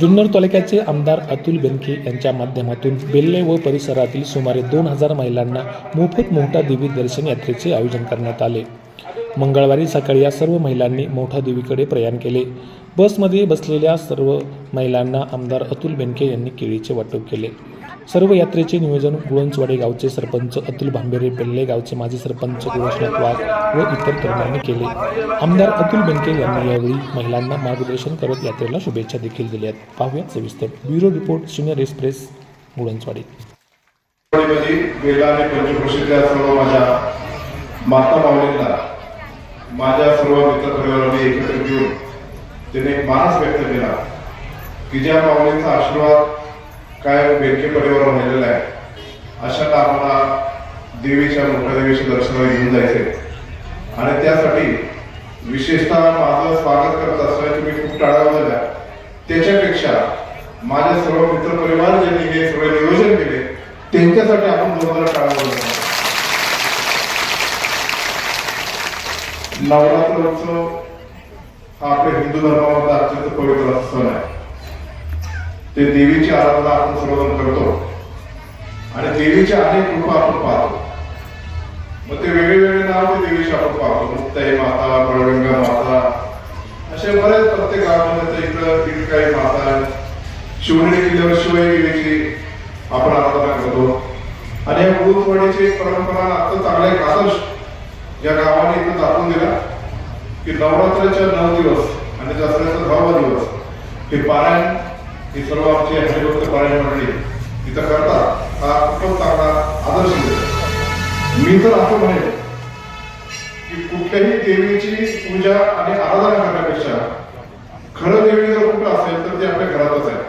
जुन्नर तालुक्याचे आमदार अतुल बेनके यांच्या माध्यमातून बेल्ले व परिसरातील सुमारे दोन हजार महिलांना मोफत मोठा देवी दर्शन यात्रेचे आयोजन करण्यात आले. मंगळवारी सकाळी या सर्व महिलांनी मोठा देवीकडे प्रयाण केले. बसमध्ये बसलेल्या सर्व महिलांना आमदार अतुल बेनके यांनी केळीचे वाटप केले. सर्व यात्रेचे नियोजन गुळंचवाडे गावचे सरपंच अतुल भांबेरे बेल्ले गावचे माजी सरपंच गोरक्षनाथ वाघ व इतर तरुणांनी केले. आमदार अतुल बेंके यांनी यावेळी महिलांना मार्गदर्शन करत यात्रेला शुभेच्छा देखील दिल्यात पाहुयात सविस्तर. Bureau report senior express Gulanchwadi. माता माऊलींना माझ्या सर्व मित्रपरिवाराने एकत्रित घेऊन त्याने एक मानस व्यक्त केला की ज्या माऊलींचा आशीर्वाद काय बेरके परिवार राहिलेला आहे अशा आम्हाला देवीच्या मोठ्या देवीच्या दर्शनाला घेऊन जायचे. आणि त्यासाठी विशेषतः माझं स्वागत करत असताना तुम्ही खूप टाळा झाल्या त्याच्यापेक्षा माझे सर्व मित्रपरिवार ज्यांनी हे सगळे नियोजन केले त्यांच्यासाठी आपण दोन टाळा वाजवला. नवरात्र उत्सव हा आपल्या हिंदू धर्मामधला अत्यंत पवित्र सण आहे. ते देवीची आराधना आपण सर्वजण करतो. आणि देवीचे अनेक रूप आपण पाहतो. मग ते वेगळे वेगळे नाव ते देवीचे आपण पाहतो. मुक्ताई माता बळगंगा माता असे बरेच प्रत्येक गावामध्ये इकडं तिकडे माता शिवणी शिवनेरी किल्ल्यावर शिवाई देवीची आपण आराधना करतो. आणि या गुरुत्वाडीची एक परंपरा आता चांगला एक आदर्श या गावाने इथं दाखवून दिला की नवरात्राच्या नऊ दिवस आणि दसऱ्याचा दहावा दिवस हे पारायण ही सर्व आमची हरिभक्त पारायण मंडळी इथं करतात हा खूपच चांगला आदर्श मी तर असं म्हणेन की कुठल्याही देवीची पूजा आणि आराधना करण्यापेक्षा खरं देवी जर कुठं असेल तर ती आपल्या घरातच आहे.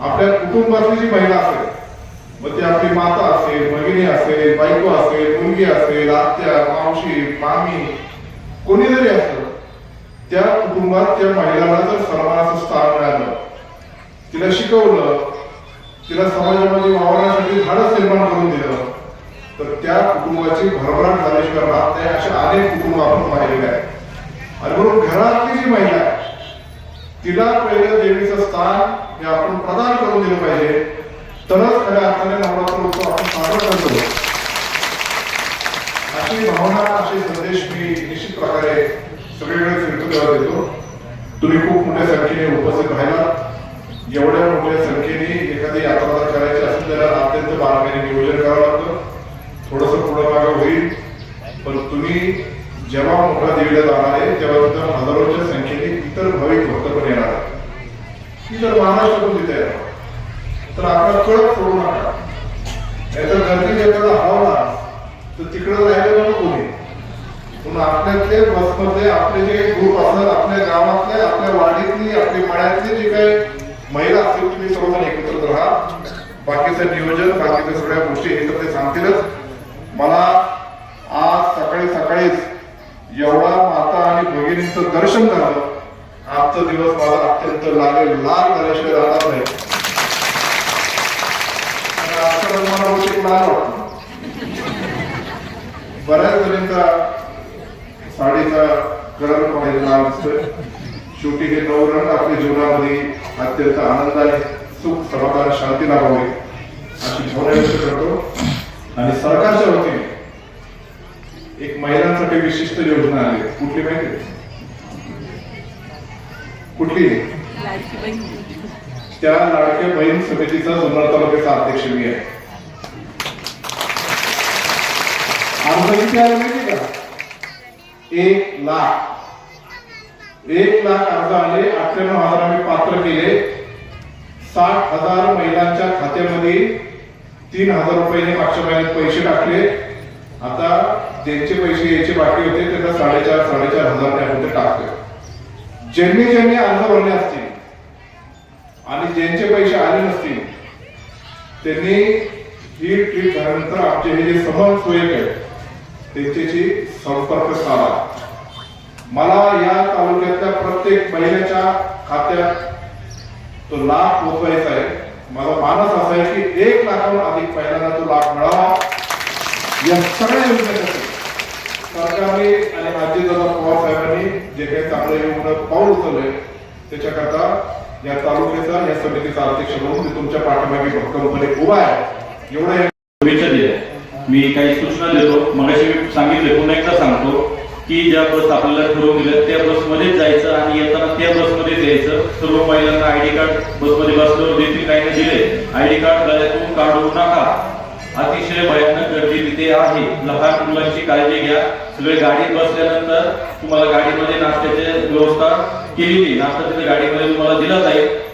आपल्या कुटुंबातली जी महिला असेल मग ती आपली माता असेल भगिनी असेल बायको असेल मुलगी असेल आत्या मावशी मामी कोणी जरी असलं त्या कुटुंबात त्या महिलाला जर सन्मानाचं स्थान मिळालं तिला शिकवलं तिला समाजामध्ये वावरण्यासाठी धाडस निर्माण करून दिलं. तर त्या कुटुंबाची भरभराट झाल्याशिवाय राहत नाही अशा अनेक कुटुंब आपण पाहिलेले आहेत. आणि म्हणून घरातली जी महिला आहे तिला पहिलं देवीचं स्थान हे आपण प्रदान करून दिलं पाहिजे. तरच खऱ्या अर्थाने नवरात्र उत्सव आपण साजरा करतो. अशी भावना असे संदेश मी निश्चित प्रकारे सगळीकडे फिरतो तेव्हा देतो. तुम्ही खूप मोठ्या संख्येने मोठ्या संख्येने एखादी यात्रा जर करायची असेल त्याला अत्यंत बारकाईने नियोजन करावं लागतं. थोडस पुढं मागं होईल. पण तुम्ही जेव्हा मोठा देवीला जाणार आहे तेव्हा तिथं हजारोच्या संख्येने इतर भाविक भक्त पण येणार आहेत. इतर महाराष्ट्रातून तिथे येणार तर आपला कळत सोडू नका. नाहीतर गर्दी एखादा हवला तर तिकडं राहिलं नको कोणी म्हणून आपल्यातले बसमधले आपले जे ग्रुप असतात आपल्या गावातले आपल्या वाडीतली आपली मळ्यातली जे काही महिला असतील तुम्ही सर्वजण एकत्र राहा. बाकीचं नियोजन बाकीच्या सगळ्या गोष्टी हे तर ते सांगतीलच. मला आज सकाळी सकाळीच एवढा माता आणि भगिनींचं दर्शन झालं. आजचा दिवस मला अत्यंत लागेल लाल झाल्याशिवाय राहणार नाही. आणि मला बहुतेक लाल वाटतो बऱ्याच जणींचा साडीचा कलर पाहिजे लाल दिसतोय. शेवटी हे नऊ रंग आपल्या जीवनामध्ये अत्यंत आनंदाने सुख समाधान शांती लाभावी. अशी भावना व्यक्त करतो. आणि सरकारच्या वतीने एक महिलांसाठी विशिष्ट योजना आली. कुठली माहिती कुठली? त्या लाडक्या बहीण समितीचा जुन्नर तालुक्याचा अध्यक्ष मी आहे. अर्ज किती आले माहिती का? एक लाख एक लाख अर्ज आले अठ्ठ्याण्णव हजार आम्ही पात्र केले. साठ हजार महिलांच्या खात्यामध्ये तीन हजार रुपयाने मागच्या महिन्यात पैसे टाकले. आता ज्यांचे पैसे यायचे बाकी होते त्यांना साडेचार साडेचार हजार त्यामध्ये टाकले. ज्यांनी ज्यांनी अर्ज भरले असतील आणि ज्यांचे पैसे आले नसतील त्यांनी ही ट्रीप झाल्यानंतर आमचे हे जे समन सोयक आहेत त्यांच्याशी संपर्क साधा. मला या तालुक्यातल्या प्रत्येक महिलेच्या खात्यात तो लाभ पोहोचवायचा आहे. माझा मानस असा आहे की एक लाखाहून अधिक महिलांना तो लाभ मिळावा. या सगळ्या योजनेसाठी सरकारने आणि अजितदादा पवार साहेबांनी जे काही चांगलं योजना पाऊल उचललंय त्याच्याकरता या तालुक्याचा या समितीचा अध्यक्ष म्हणून मी तुमच्या पाठीमागे भक्कमपणे उभा आहे. एवढं शुभेच्छा दिल्या. मी काही सूचना देतो. मगाशी मी सांगितले पुन्हा एकदा सांगतो. की ज्या बस आपल्याला ठरवून दिल्या त्या बसमध्येच जायचं आणि येताना त्या बसमध्येच यायचं. सर्व महिलांना आयडी कार्ड बसमध्ये बसल्यावर देखील काही दिले. आयडी कार्ड गळ्यातून काढू नका. अतिशय भयानक गर्दी तिथे आहे. लहान मुलांची काळजी घ्या. सगळे गाडीत बसल्यानंतर तुम्हाला गाडीमध्ये नाश्त्याची व्यवस्था केलेली नाश्ता तिथे गाडीमध्ये तुम्हाला दिला जाईल.